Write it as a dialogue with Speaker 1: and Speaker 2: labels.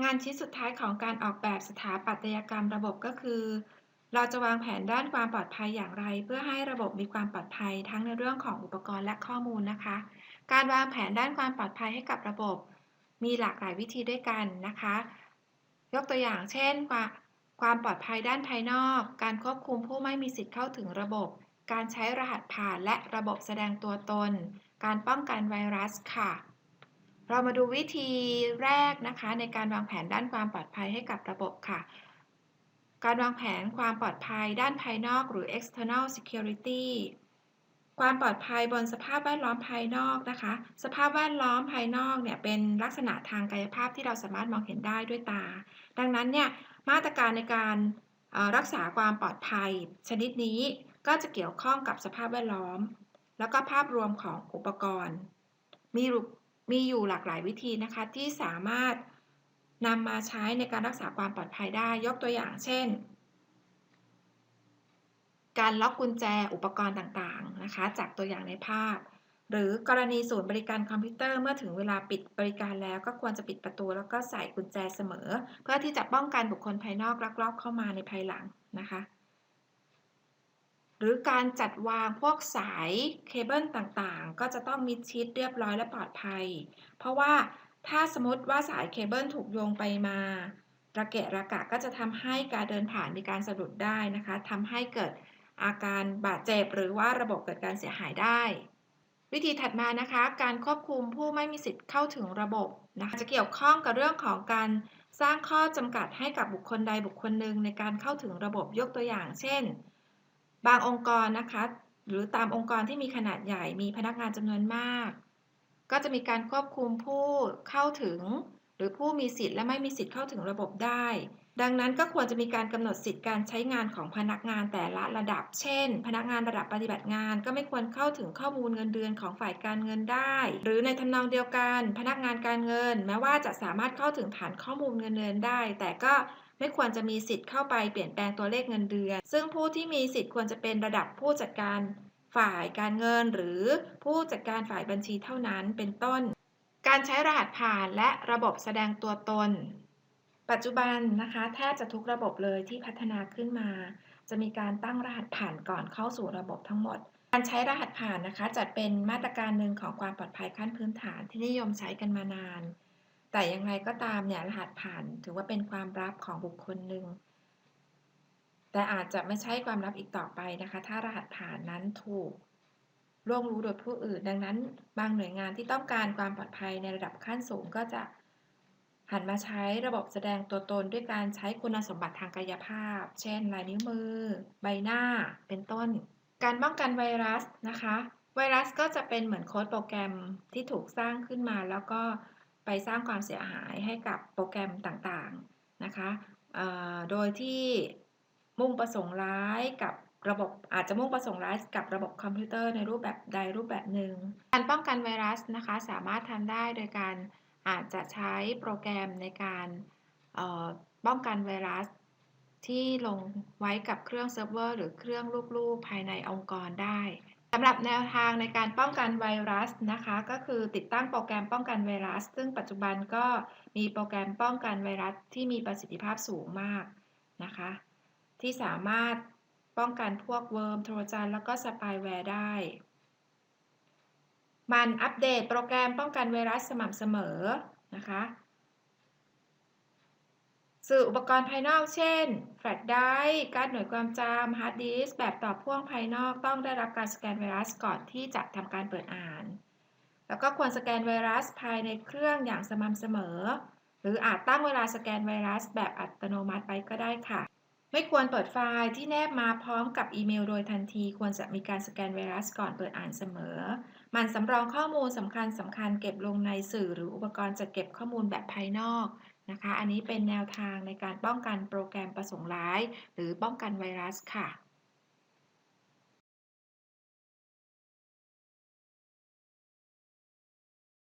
Speaker 1: งานชิ้นสุดท้ายของการออกแบบสถาปัตยกรรมระบบก็คือ เราจะวางแผนด้านความปลอดภัยอย่างไร เพื่อให้ระบบมีความปลอดภัยทั้งในเรื่องของอุปกรณ์และข้อมูลนะคะ การวางแผนด้านความปลอดภัยให้กับระบบ มีหลากหลายวิธีด้วยกันนะคะ ยกตัวอย่างเช่น ความปลอดภัยด้านภายนอก การควบคุมผู้ไม่มีสิทธิ์เข้าถึงระบบ การใช้รหัสผ่านและระบบแสดงตัวตน การป้องกันไวรัสค่ะ เรามาดูวิธีแรกนะคะ ในการวางแผนด้านความปลอดภัยให้กับระบบค่ะ การวางแผนความปลอดภัยด้านภายนอกหรือ external security ความปลอดภัยบนสภาพแวดล้อมภายนอกนะคะ สภาพแวดล้อมภายนอกเนี่ยเป็นลักษณะทางกายภาพที่เราสามารถมองเห็นได้ด้วยตา ดังนั้นเนี่ยมาตรการในการรักษาความปลอดภัย ชนิดนี้ก็จะเกี่ยวข้องกับสภาพแวดล้อม แล้วก็ภาพรวมของอุปกรณ์ มี มีอยู่หลากหลายวิธีนะคะที่สามารถนำมาใช้ในการรักษาความปลอดภัยได้ยกตัวอย่างเช่น การล็อกกุญแจอุปกรณ์ต่างๆนะคะ จากตัวอย่างในภาพ หรือกรณีศูนย์บริการคอมพิวเตอร์เมื่อถึงเวลาปิดบริการแล้วก็ควรจะปิดประตูแล้วก็ใส่กุญแจเสมอ เพื่อที่จะป้องกันบุคคลภายนอกลักลอบเข้ามาในภายหลังนะคะ หรือการจัดวางพวกสายเคเบิลต่างๆ ก็จะต้องมิดชิดเรียบร้อยและปลอดภัย เพราะว่าถ้าสมมติว่าสายเคเบิลถูกโยงไปมา ระเกะระกะก็จะทำให้การเดินผ่านมีการสะดุดได้นะคะทำให้เกิดอาการบาดเจ็บหรือว่าระบบเกิดการเสียหายได้ วิธีถัดมานะคะ การควบคุมผู้ไม่มีสิทธิ์เข้าถึงระบบนะคะจะเกี่ยวข้องกับเรื่องของการสร้างข้อจำกัดให้กับบุคคลใดบุคคลหนึ่งในการเข้าถึงระบบยกตัวอย่าง เช่น บางองค์กรนะคะ หรือตามองค์กรที่มีขนาดใหญ่มีพนักงานจำนวนมาก ก็จะมีการควบคุมผู้เข้าถึง หรือผู้มีสิทธิ์และไม่มีสิทธิ์เข้าถึงระบบได้ ดังนั้นก็ควรจะมีการกำหนดสิทธิการใช้งานของพนักงานแต่ละระดับ เช่น พนักงานระดับปฏิบัติงาน ก็ไม่ควรเข้าถึงข้อมูลเงินเดือนของฝ่ายการเงินได้ หรือในทำนองเดียวกัน พนักงานการเงิน แม้ว่าจะสามารถเข้าถึงฐานข้อมูลเงินเดือนได้ แต่ก็ไม่ควรจะมีสิทธิ์เข้าไปเปลี่ยนแปลงตัวเลขเงินเดือน ซึ่งผู้ที่มีสิทธิ์ควรจะเป็นระดับผู้จัดการฝ่ายการเงิน หรือผู้จัดการฝ่ายบัญชีเท่านั้นเป็นต้น การใช้รหัสผ่านและระบบแสดงตัวตน ปัจจุบันนะคะแทบจะทุกระบบเลยที่พัฒนาขึ้นมา จะมีการตั้งรหัสผ่านก่อนเข้าสู่ระบบทั้งหมด การใช้รหัสผ่านนะคะจัดเป็นมาตรการหนึ่งของความปลอดภัยขั้นพื้นฐานที่นิยมใช้กันมานาน แต่อย่างไรก็ตามเนี่ยรหัสผ่านถือว่าเป็นความลับของบุคคลหนึ่ง แต่อาจจะไม่ใช่ความลับอีกต่อไปนะคะ ถ้ารหัสผ่านนั้นถูกล่วงรู้โดยผู้อื่น ดังนั้น บางหน่วยงานที่ต้องการความปลอดภัยในระดับขั้นสูงก็จะหันมาใช้ระบบแสดงตัวตนด้วยการใช้คุณสมบัติทางกายภาพ เช่น ลายนิ้วมือ ใบหน้า เป็นต้น การป้องกันไวรัสนะคะ ไวรัสก็จะเป็นเหมือนโค้ดโปรแกรมที่ถูกสร้างขึ้นมาแล้วก็ ไปสร้างความเสียหายให้กับโปรแกรมต่างๆนะคะโดยที่มุ่งประสงค์ร้ายกับระบบอาจจะมุ่งประสงค์ร้ายกับระบบคอมพิวเตอร์ในรูปแบบใดรูปแบบหนึ่ง การป้องกันไวรัสนะคะสามารถทำได้โดยการอาจจะใช้โปรแกรมในการป้องกันไวรัส ที่ลงไว้กับเครื่องเซิร์ฟเวอร์หรือเครื่องลูกๆภายในองค์กรได้ สำหรับแนวทางในการป้องกันไวรัสนะคะ ก็คือติดตั้งโปรแกรมป้องกันไวรัส ซึ่งปัจจุบันก็มีโปรแกรมป้องกันไวรัสที่มีประสิทธิภาพสูงมากนะคะ ที่สามารถป้องกันพวกเวิร์มโทรจันแล้วก็สปายแวร์ได้ มันอัปเดตโปรแกรมป้องกันไวรัสสม่ำเสมอนะคะ สื่ออุปกรณ์ภายนอกเช่น แฟลชไดร์การ์ดหน่วยความจำฮาร์ดดิสก์แบบต่อพ่วงภายนอกต้องได้รับการสแกนไวรัสก่อนที่จะทำการเปิดอ่าน แล้วก็ควรสแกนไวรัสภายในเครื่องอย่างสม่ำเสมอ หรืออาจตั้งเวลาสแกนไวรัสแบบอัตโนมัติไปก็ได้ค่ะ ไม่ควรเปิดไฟล์ที่แนบมาพร้อมกับอีเมลโดยทันที ควรจะมีการสแกนไวรัสก่อนเปิดอ่านเสมอ มันสำรองข้อมูลสำคัญสำคัญเก็บลงในสื่อหรืออุปกรณ์จัดเก็บข้อมูลแบบภายนอก นะคะ อันนี้เป็นแนวทางในการป้องกันโปรแกรมประสงค์ร้าย หรือป้องกันไวรัสค่ะ